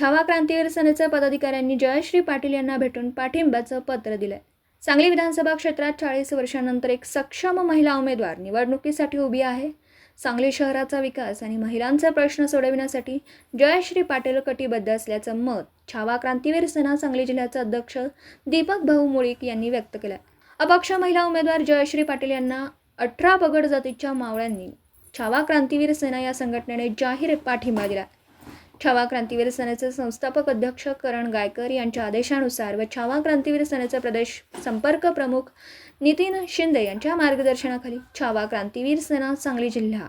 छावा क्रांतीवीर सेनेचे पदाधिकाऱ्यांनी जयश्री पाटील यांना भेटून पाठिंब्याचं पत्र दिलंय. सांगली विधानसभा क्षेत्रात चाळीस वर्षांनंतर एक सक्षम महिला उमेदवार निवडणुकीसाठी उभी आहे. सांगली शहराचा विकास आणि महिलांचे प्रश्न सोडविण्यासाठी जयश्री पाटील कटिबद्ध असल्याचं मत छावा क्रांतीवीर सेना सांगली जिल्ह्याचे अध्यक्ष दीपक भाऊ मुळीक यांनी व्यक्त केलं अपक्ष महिला उमेदवार जयश्री पाटील यांना अठरा पगड जातीच्या मावळ्यांनी छावा क्रांतीवीर सेना या संघटनेने जाहीर पाठिंबा दिला छावा क्रांतीवीर सेनेचे संस्थापक अध्यक्ष करण गायकर यांच्या आदेशानुसार व छावा क्रांतीवीर सेनेचे प्रदेश संपर्क प्रमुख नितीन शिंदे यांच्या मार्गदर्शनाखाली छावा क्रांतीवीर सेना सांगली जिल्हा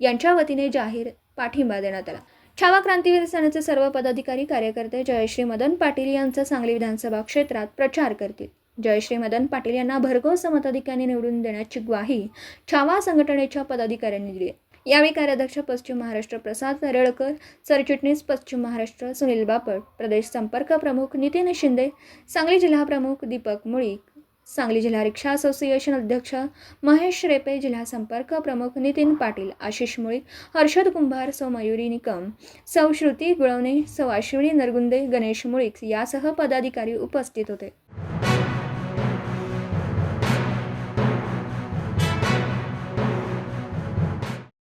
यांच्या वतीने जाहीर पाठिंबा देण्यात आला. छावा क्रांतीवीर सेनेचे सर्व पदाधिकारी कार्यकर्ते जयश्री मदन पाटील यांचा सांगली विधानसभा क्षेत्रात प्रचार करतील. जयश्री मदन पाटील यांना भरघोस मताधिकांनी निवडून देण्याची ग्वाही छावा संघटनेच्या पदाधिकाऱ्यांनी दिली आहे. यावेळी कार्याध्यक्ष पश्चिम महाराष्ट्र प्रसाद रेळकर सरचिटणीस पश्चिम महाराष्ट्र सुनील बापट प्रदेश संपर्क प्रमुख नितीन शिंदे सांगली जिल्हा प्रमुख दीपक मुळीक सांगली जिल्हा रिक्षा असोसिएशन अध्यक्ष महेश रेपे जिल्हा संपर्क प्रमुख नितीन पाटील आशिष मुळीक हर्षद कुंभार सौ मयुरी निकम सौ श्रुती गुळवणे सौ अश्विनी नरगुंदे गणेश मुळीक यासह पदाधिकारी उपस्थित होते.